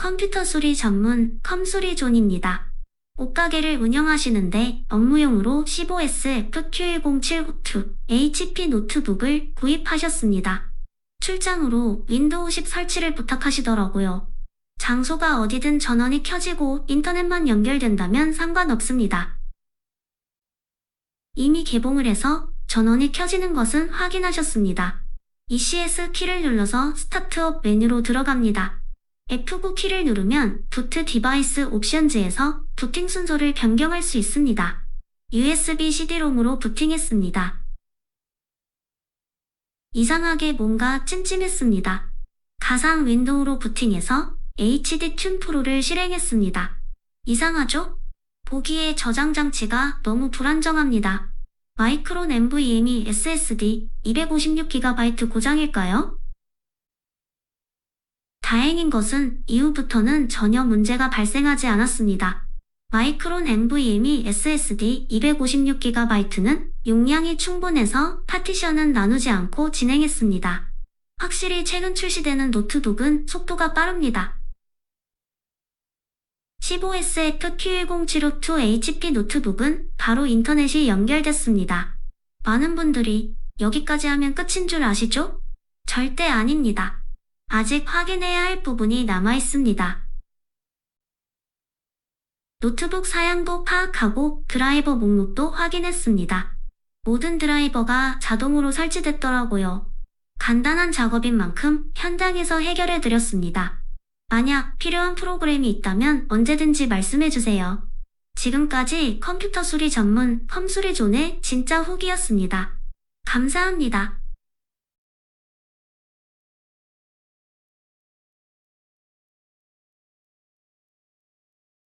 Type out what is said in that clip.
컴퓨터 수리 전문 컴수리존입니다. 옷가게를 운영하시는데 업무용으로 15S FQ1079 HP 노트북을 구입하셨습니다. 출장으로 윈도우 10 설치를 부탁하시더라고요. 장소가 어디든 전원이 켜지고 인터넷만 연결된다면 상관없습니다. 이미 개봉을 해서 전원이 켜지는 것은 확인하셨습니다. ECS 키를 눌러서 스타트업 메뉴로 들어갑니다. F9 키를 누르면 부트 디바이스 옵션즈에서 부팅 순서를 변경할 수 있습니다. USB CD-롬으로 부팅했습니다. 이상하게 뭔가 찜찜했습니다. 가상 윈도우로 부팅해서 HD 튠 프로를 실행했습니다. 이상하죠? 보기에 저장 장치가 너무 불안정합니다. 마이크론 NVMe SSD 256GB 고장일까요? 다행인 것은 이후부터는 전혀 문제가 발생하지 않았습니다. 마이크론 NVMe SSD 256GB는 용량이 충분해서 파티션은 나누지 않고 진행했습니다. 확실히 최근 출시되는 노트북은 속도가 빠릅니다. 15SF Q10752 HP 노트북은 바로 인터넷이 연결됐습니다. 많은 분들이 여기까지 하면 끝인 줄 아시죠? 절대 아닙니다. 아직 확인해야 할 부분이 남아 있습니다. 노트북 사양도 파악하고 드라이버 목록도 확인했습니다. 모든 드라이버가 자동으로 설치됐더라고요. 간단한 작업인 만큼 현장에서 해결해 드렸습니다. 만약 필요한 프로그램이 있다면 언제든지 말씀해 주세요. 지금까지 컴퓨터 수리 전문 컴수리존의 진짜 후기였습니다. 감사합니다.